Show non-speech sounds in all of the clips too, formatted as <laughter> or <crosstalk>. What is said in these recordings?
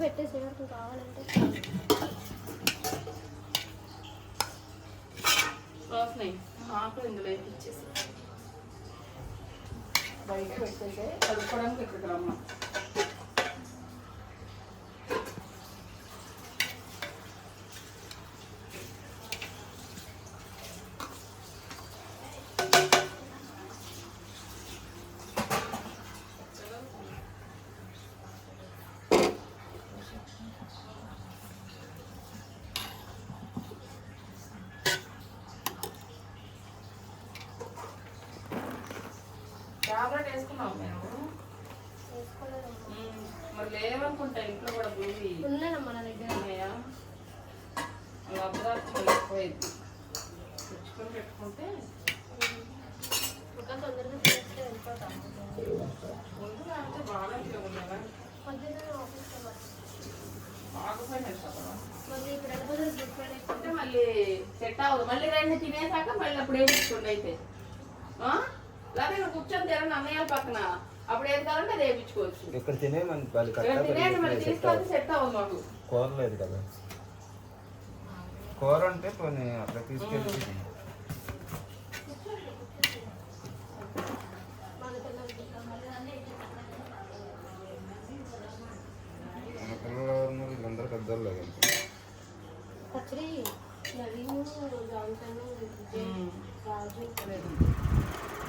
పెట్టేసి ఎవరికి కావాలంటే వస్తున్నాయి ఆకులు ఇందులో వేపించేసి బయట పెట్టేస్తే కడుక్కోవడానికి ఇక్కడ అమ్మ వేసుకున్నాం మేము మరి లేవనుకుంటా ఇంట్లో కూడా బూవి ఉన్నాయమ్మా నా దగ్గర ఉన్నాయా అవి అబ్బదార్థం తెచ్చుకొని పెట్టుకుంటే తొందరగా వెళ్ళిపోతాం ముందు అంటే బాగా ఉన్నారా మళ్ళీ మళ్ళీ సెట్ అవ్వదు. మళ్ళీ రెండు తినేసాక మళ్ళీ అప్పుడు వేయించుకోండి అయితే. లేకపోతే ఇక్కడ కూర్చొని తినండి పక్కన. అప్పుడు ఏది కావాలంటే అది వేయించుకోవచ్చు. ఇక్కడ తినే మన వాళ్ళు ఇక్కడ కరెక్ట్గా తినేయండి మరి సెట్ తీసుకొని సెట్ అవ్వదు మాకు. కూర లేదు కదా. కూర అంటే పోనీ అట్లా తీసుకెళ్ళి మన పిల్లలు ఉన్నారు, వీళ్ళందరూ లేదు. రాజు.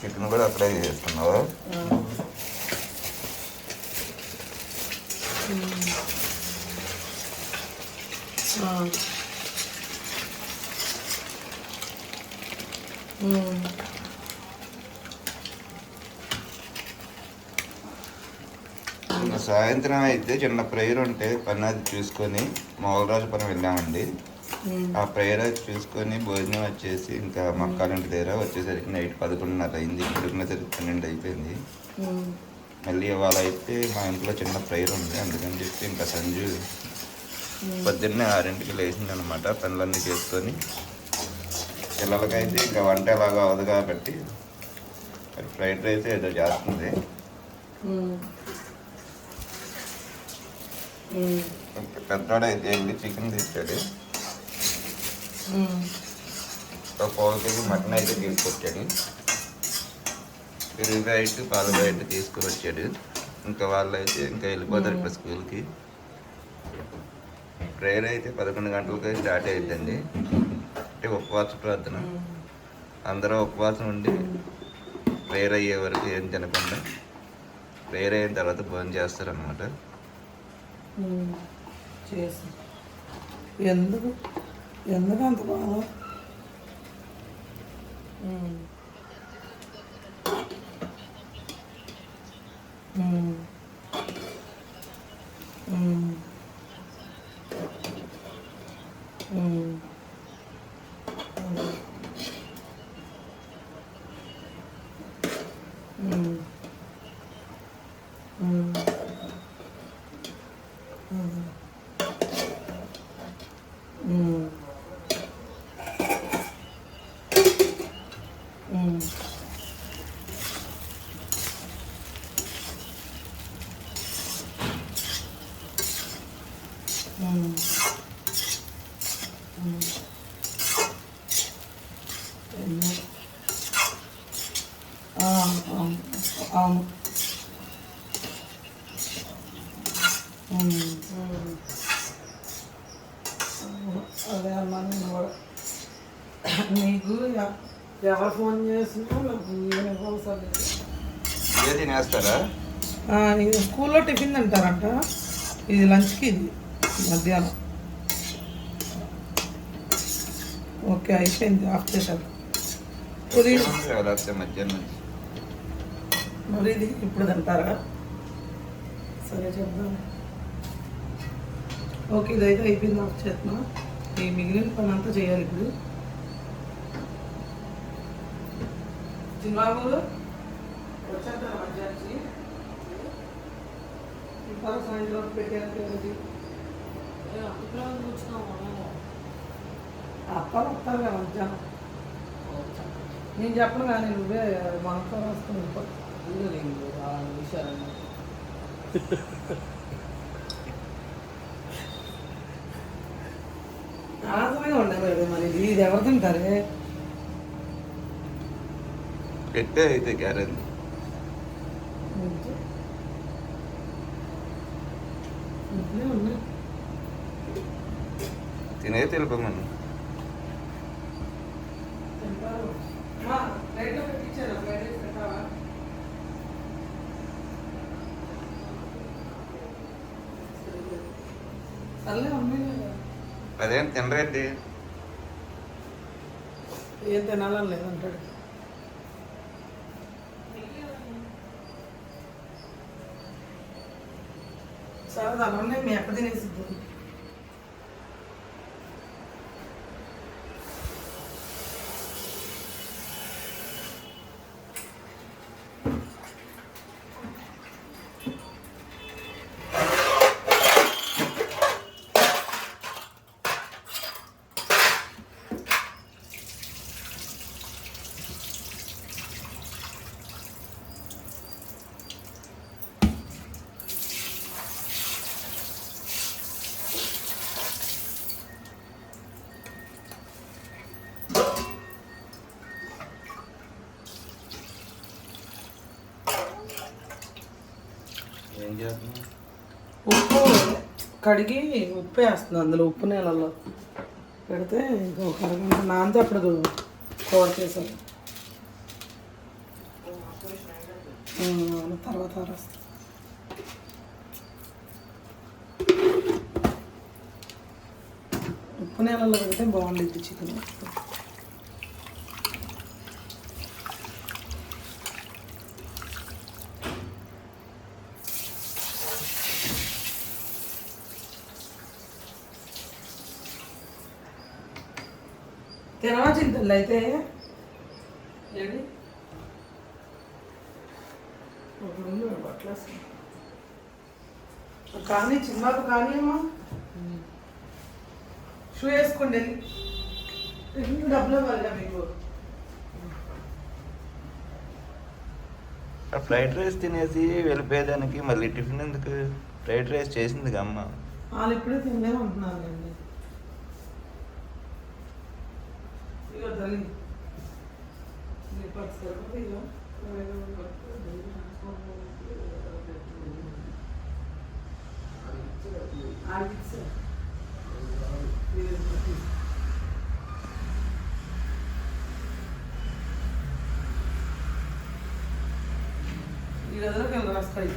చికెన్ కూడా అక్కడే చేస్తున్నావా? సాయంత్రం అయితే చిన్న ప్రేయర్ ఉంటే పని అది చూసుకొని మొగలరాజు పని వెళ్ళామండి. ఆ ప్రేయర్ చూసుకొని భోజనం వచ్చేసి ఇంకా మక్కాలింటి దగ్గర వచ్చేసరికి నైట్ పదకొండున్నర అయింది. ఇప్పుడున్నసరికి పన్నెండు అయిపోయింది. మళ్ళీ ఇవాళ అయితే మా ఇంట్లో చిన్న ప్రేయర్ ఉంది. అందుకని చెప్పి ఇంకా సంజు పొద్దున్నే ఆరింటికి లేచింది అనమాట పనులన్నీ చేసుకొని. పిల్లలకైతే ఇంకా వంట ఎలాగో అవ్వదు కాబట్టి ఫ్రైడ్ రైస్ ఏదో చేస్తుంది. పెద్దోడు అయితే వెళ్ళి చికెన్ తెచ్చాడు. ఒక పావు కేజీ మటన్ అయితే తీసుకొచ్చాడు. పెరుగు బయట పాలు బయట తీసుకుని వచ్చాడు ఇంకా వాళ్ళు అయితే ఇంకా వెళ్ళిపోతారు ఇప్పుడు స్కూల్కి. ప్రేయర్ అయితే పదకొండు గంటలకి స్టార్ట్ అవుతుంది అంటే ఉపవాస ప్రార్థన. అందరూ ఉపవాసం ఉండి ప్రేయర్ అయ్యే వరకు ఏం తినకుండా ప్రేయర్ అయిన తర్వాత భోజనం చేస్తారనమాట 옛날에는 많아. 음. 음. 음. 음. 음. 음. 음. అదే అమ్మా నేను కూడా నీకు ఎవరు ఫోన్ చేసినా నాకు యూనిఫామ్ ఇదే తినేస్తారా? ఇది స్కూల్లో టిఫిన్ తింటారంట. ఇది లంచ్కి ఇది మధ్యాహ్నం. ఓకే అయిపోయింది. ఆఫ్ చేశారు. మరి ఇది ఇప్పుడు తింటారా? సరే చెప్దాం. ఓకే ఇదైతే అయిపోయింది ఆఫ్ చేస్తున్నా ఈ మిగిలిన పని అంతా చేయాలి ఇప్పుడు. చిన్నబాబు వచ్చేస్తారా మధ్యాహ్నం సాయంత్రం పెట్టారు అప్పాలు వస్తారు కదా మధ్యాహ్నం. నేను చెప్పను కానీ నువ్వే మనతో రాసుకుని. విషయాలు <laughs> మరి ఇది ఎవరు తింటారే? పెట్టే అయితే గ్యారెంటీ. తినే తెలుపమను తింటారు. అమ్మా, ప్లేట్లో పెట్టించాను ప్లేట్ వేసి పెట్టావా? సర్లే ఉన్నాయి కదా. అదేం తినరేంటి ఏం తినాలని లేదంటాడు సరే దాని మీ ఎక్కడ తినేసిద్దు ఏం చేస్తున్నావు ఉప్పు కడిగి ఉప్పు వేస్తుంది అందులో ఉప్పు నీళ్ళలో. పెడితే ఒక అరగంట నాంతే అప్పుడు కవర్ చేసాను తర్వాత ఆరేస్తా. ఉప్పు నీళ్ళలో పెడితే బాగుండిద్ది చికెన్ చింతలు అయితే? బట్టలు. కానీ చిన్నకు కానీ అమ్మా షూ వేసుకోండి. టిఫిన్ డబ్బులు ఇవ్వాలిగా మీకు. ఫ్రైడ్ రైస్ తినేసి వెళ్ళిపోయేదానికి మళ్ళీ టిఫిన్ ఎందుకు? ఫ్రైడ్ రైస్ చేసింది అమ్మ. వాళ్ళు ఇప్పుడే తినలేమంటున్నారండి తల్లి నీ పట్టు సరిపోతే ఇగో. ఆడిచ్చా. ఇది తీసుకో. ఈ గదిలోకి వెళ్ళి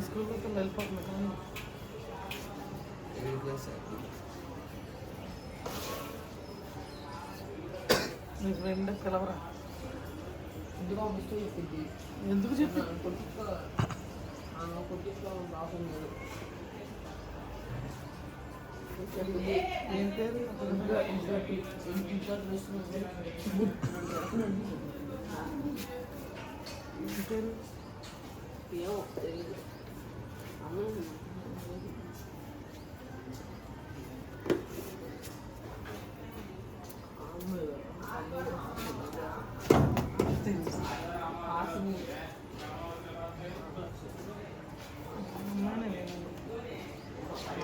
మీ స్కూల్ పిల్లలు వెళ్ళిపోతున్నా కానీ మీ ఫ్రెండ్ పిలవరా ఎందుకు చెప్పి? ఏం పేరు ఏం పేరు ఏమో తెలియదు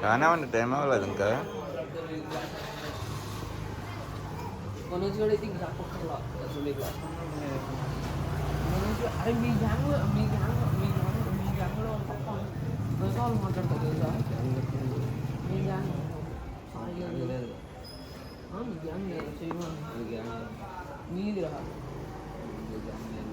కానివ్వండి టైం అవ్వలేదు ఇంకా. మనోజ్ కూడా అయితే ఇంకా అసలు ఇట్లా మనోజ్ అరే మీ మీ గ్యాంగ్ మీ గ్యాంగ్ మీ గ్యాంగ్లో ప్రజా వాళ్ళు మాట్లాడతారు తెలుసా మీ గ్యాంగ్ సాయి గ్యాంగ్ లేదు మీ గ్యాంగ్ లేదు చేయమని మీ గ్యాంగ్ మీది రా మీ గ్యాంగ్ లేదు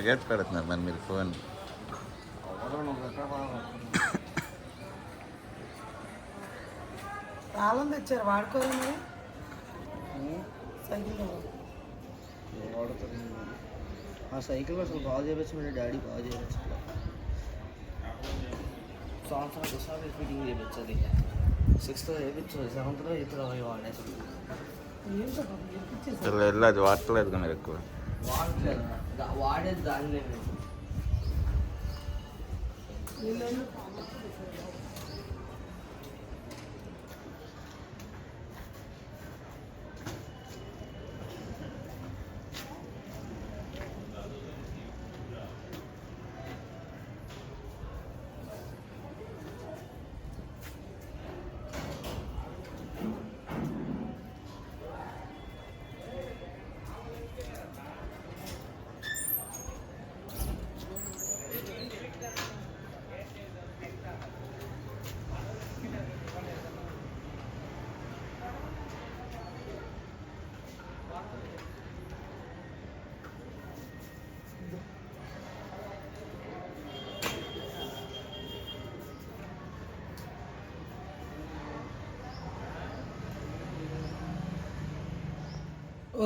తిరగేసి పెడుతున్నారు మరి మీరు ఫోన్. తాళం తెచ్చారు వాడుకోరు మరి? సైకిల్ ఆ సైకిల్ అసలు బాగా చేయవచ్చు మరి డాడీ బాగా చేయవచ్చు సంవత్సరం ఒకసారి ఫిట్టింగ్ చేయించది సిక్స్త్ చేయించు సెవెంత్లో పోయి వాడేసి. వెళ్ళదు వాడలేదు మీరు ఎక్కువ. వాడలేదు వాడేది దాన్ని నేను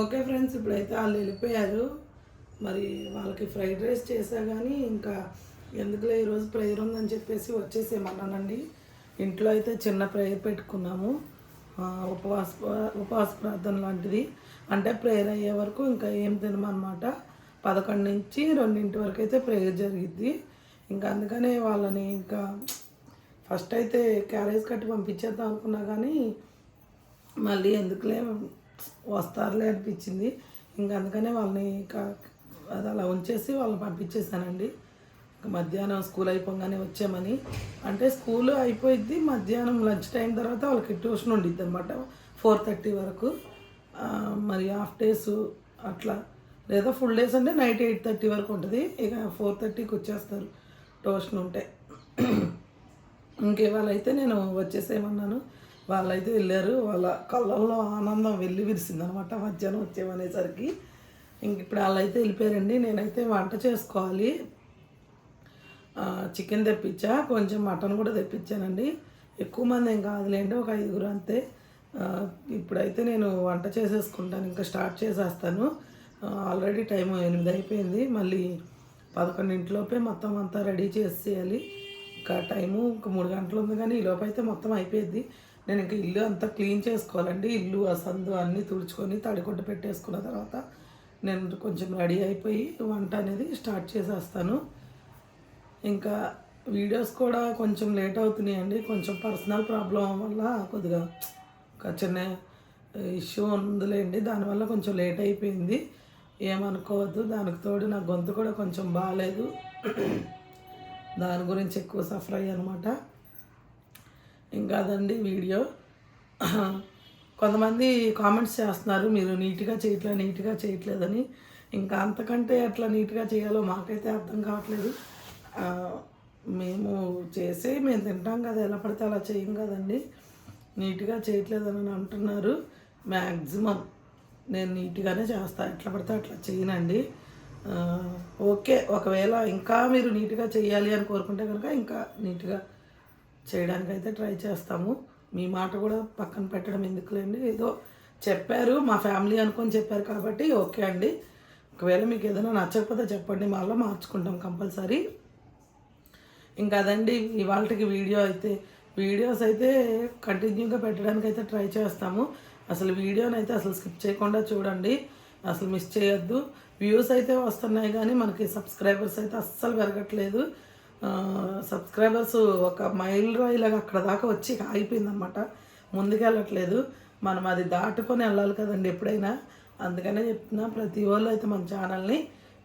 ఓకే ఫ్రెండ్స్ ఇప్పుడైతే వాళ్ళు వెళ్ళిపోయారు. మరి వాళ్ళకి ఫ్రైడ్ రైస్ చేసా కానీ ఇంకా ఎందుకులే ఈరోజు ప్రేయర్ ఉందని చెప్పేసి వచ్చేసేమన్నానండి ఇంట్లో అయితే చిన్న ప్రేయర్ పెట్టుకున్నాము. ఉపవాస ఉపవాస ప్రార్థన లాంటిది. అంటే ప్రేయర్ అయ్యే వరకు ఇంకా ఏం తినమన్నమాట. పదకొండు నుంచి రెండింటి వరకు అయితే ప్రేయర్ జరిగిద్ది. ఇంకా అందుకనే వాళ్ళని ఇంకా ఫస్ట్ అయితే క్యారేజ్ కట్టి పంపించేద్దాం అనుకున్నా కానీ మళ్ళీ ఎందుకులే వస్తారులే అనిపించింది. ఇంకా అందుకనే వాళ్ళని అది అలా ఉంచేసి వాళ్ళని పంపించేశానండి. మధ్యాహ్నం స్కూల్ అయిపోగానే వచ్చామని. అంటే స్కూల్ అయిపోయింది మధ్యాహ్నం లంచ్ టైం తర్వాత వాళ్ళకి ట్యూషన్ ఉండిద్ది అనమాట ఫోర్ థర్టీ వరకు. మరి హాఫ్ డేస్ అట్లా. లేదా ఫుల్ డేస్ అంటే నైట్ ఎయిట్ థర్టీ వరకు ఉంటుంది. ఇక ఫోర్ థర్టీకి వచ్చేస్తారు ట్యూషన్ ఉంటే. ఇంకేవాళ్ళైతే నేను వచ్చేసేయమన్నాను. వాళ్ళైతే వెళ్ళారు. వాళ్ళ కళ్ళల్లో ఆనందం వెళ్ళి విరిసిందనమాట. మధ్యాహ్నం వచ్చేమనేసరికి ఇంక ఇప్పుడు వాళ్ళైతే వెళ్ళిపోయారండి. నేనైతే వంట చేసుకోవాలి. చికెన్ తెప్పించా. కొంచెం మటన్ కూడా తెప్పించానండి. ఎక్కువ మంది ఏం కాదులేండి. ఒక ఐదుగురు అంతే. ఇప్పుడైతే నేను వంట చేసేసుకుంటాను. ఇంకా స్టార్ట్ చేసేస్తాను. ఆల్రెడీ టైం ఎనిమిది అయిపోయింది. మళ్ళీ పదకొండింటిలోపే మొత్తం అంతా రెడీ చేసేయాలి. ఇంకా టైము ఇంకా మూడు గంటలు ఉంది కానీ ఈ లోపు అయితే మొత్తం అయిపోయింది నేను ఇంకా ఇల్లు అంతా క్లీన్ చేసుకోవాలండి. ఇల్లు అసందు అన్ని అన్నీ తుడుచుకొని తడికొట్టు పెట్టేసుకున్న తర్వాత నేను కొంచెం రెడీ అయిపోయి వంట అనేది స్టార్ట్ చేసేస్తాను. ఇంకా వీడియోస్ కూడా కొంచెం లేట్ అవుతున్నాయండి. కొంచెం పర్సనల్ ప్రాబ్లం వల్ల కొద్దిగా ఒక చిన్న ఇష్యూ ఉందిలేండి. దానివల్ల కొంచెం లేట్ అయిపోయింది. ఏమనుకోవద్దు. దానికి తోడు నా గొంతు కూడా కొంచెం బాగాలేదు దాని గురించి ఎక్కువ సఫర్ అయ్యి అనమాట ఇంకా అదండి వీడియో. కొంతమంది కామెంట్స్ చేస్తున్నారు మీరు నీట్గా చేయట్లేదు నీట్గా చేయట్లేదని. ఇంకా అంతకంటే ఎట్లా నీట్గా చేయాలో మాకైతే అర్థం కావట్లేదు. మేము చేసే మేము తింటాం కదా ఎలా పడితే అలా చేయం కదండి. నీట్గా చేయట్లేదని అంటున్నారు. మ్యాక్సిమం నేను నీట్గానే చేస్తాను ఎట్లా పడితే అట్లా చేయనండి. ఓకే ఒకవేళ ఇంకా మీరు నీట్గా చేయాలి అని కోరుకుంటే కనుక ఇంకా నీట్గా చేయడానికి అయితే ట్రై చేస్తాము. మీ మాట కూడా పక్కన పెట్టడం ఎందుకులేండి? ఏదో చెప్పారు మా ఫ్యామిలీ అనుకొని చెప్పారు కాబట్టి ఓకే అండి. ఒకవేళ మీకు ఏదైనా నచ్చకపోతే చెప్పండి మళ్ళీ మార్చుకుంటాం కంపల్సరీ. ఇంకా అదండి ఇవాళకి వీడియో అయితే. వీడియోస్ అయితే కంటిన్యూగా పెట్టడానికి అయితే ట్రై చేస్తాము. అసలు వీడియోని అయితే అసలు స్కిప్ చేయకుండా చూడండి. అసలు మిస్ చేయొద్దు. వ్యూస్ అయితే వస్తున్నాయి కానీ మనకి సబ్స్క్రైబర్స్ అయితే అస్సలు పెరగట్లేదు. సబ్స్క్రైబర్స్ ఒక మైల్ రాయిలాగా అక్కడ దాకా వచ్చి ఆగిపోయిందనమాట ముందుకెళ్ళట్లేదు. మనం అది దాటుకొని వెళ్ళాలి కదండి ఎప్పుడైనా. అందుకనే చెప్తున్నా ప్రతి వాళ్ళు అయితే మన ఛానల్ని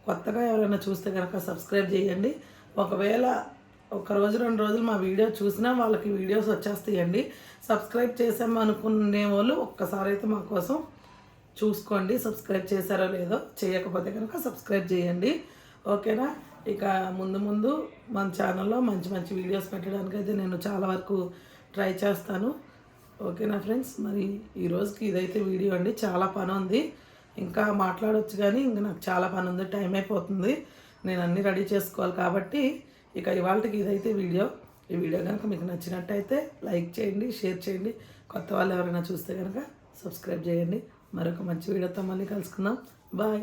కొత్తగా ఎవరైనా చూస్తే కనుక సబ్స్క్రైబ్ చేయండి. ఒకవేళ ఒక రోజు రెండు రోజులు మా వీడియో చూసినా వాళ్ళకి వీడియోస్ వచ్చేస్తాయండి. సబ్స్క్రైబ్ చేసామనుకునే వాళ్ళు ఒక్కసారి అయితే మా కోసం చూసుకోండి. సబ్స్క్రైబ్ చేశారో లేదో చేయకపోతే కనుక సబ్స్క్రైబ్ చేయండి. ఓకేనా? ఇక ముందు ముందు మన ఛానల్లో మంచి మంచి వీడియోస్ పెట్టడానికి అయితే నేను చాలా వరకు ట్రై చేస్తాను. ఓకేనా ఫ్రెండ్స్? మరి ఈ రోజుకి ఇదైతే వీడియో అండి. చాలా పని ఉంది. ఇంకా మాట్లాడవచ్చు కానీ ఇంకా నాకు చాలా పని ఉంది. టైం అయిపోతుంది. నేను అన్నీ రెడీ చేసుకోవాలి కాబట్టి ఇక ఇవాళకి ఇదైతే వీడియో. ఈ వీడియో కనుక మీకు నచ్చినట్టయితే లైక్ చేయండి షేర్ చేయండి. కొత్త వాళ్ళు ఎవరైనా చూస్తే కనుక సబ్స్క్రైబ్ చేయండి. మరొక మంచి వీడియోతో మళ్ళీ కలుసుకుందాం. బాయ్.